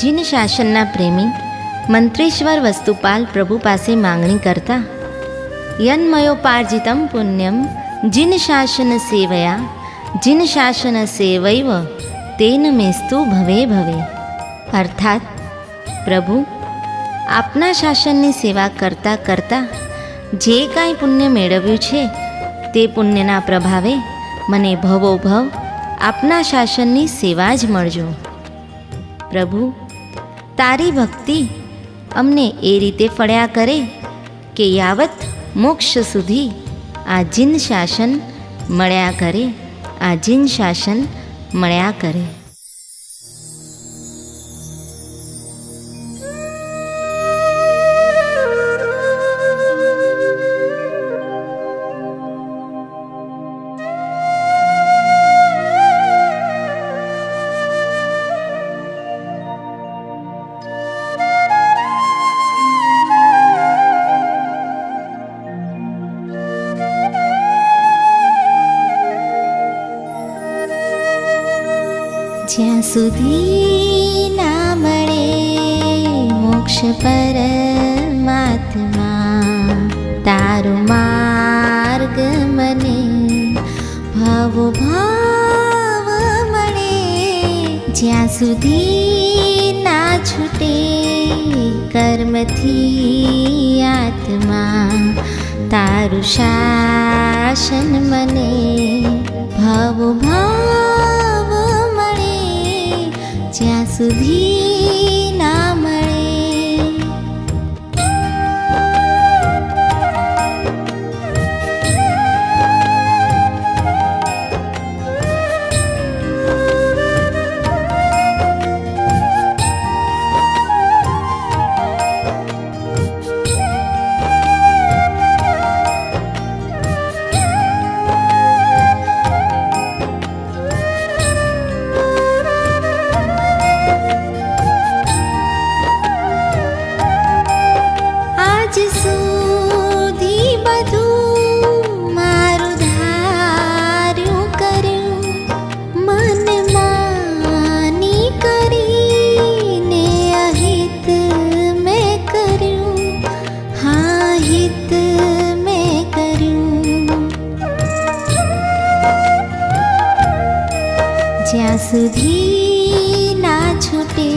જીન શાસનના પ્રેમી મંત્રેશ્વર વસ્તુપાલ પ્રભુ પાસે માંગણી કરતા, યન્મયોપાર્જિતમ પુણ્યમ જીન શાસન સેવયા, જીન શાસન સેવૈવ, તેન મેસ્તુ ભવે ભવે. અર્થાત, પ્રભુ, આપના શાસનની સેવા કરતાં કરતાં જે કાંઈ પુણ્ય મેળવ્યું છે, તે પુણ્યના પ્રભાવે મને ભવો ભવ આપના શાસનની સેવા જ મળજો. પ્રભુ તારી ભક્તિ અમને એ રીતે ફળ્યા કરે કે યાવત મોક્ષ સુધી આ જીન શાસન મળ્યા કરે, આ જીન શાસન મળ્યા કરે. જ્યાં સુધી ના મળે મોક્ષ પરમાત્મા તારો માર્ગ મને ભાવો ભાવ મળે જ્યાં સુધી ના છૂટે કર્મથી આત્મા તારું શાસન મને ભાવો ભાવ મળે જ્યાં આજ સુધી મારું ધાર્યું કર્યું. મન માની કરીને અહિત મેં કર્યું. હા, હિત મેં કર્યું. જ્યાં સુધી ના છૂટે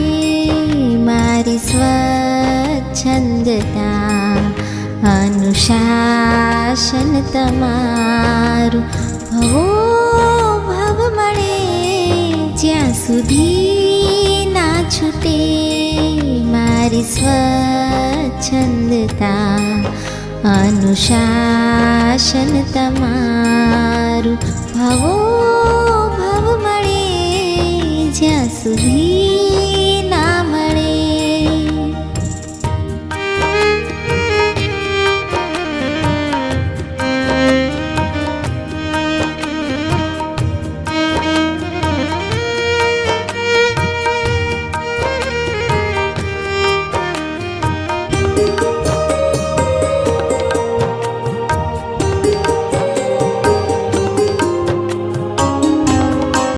અનુશાસન તમારું. ભવો ભવ મળે, જ્યાં સુધી ના છૂટે મારી સ્વચ્છંદતા. અનુશાસન તમારું ભવો ભવ મળે, જ્યાં સુધી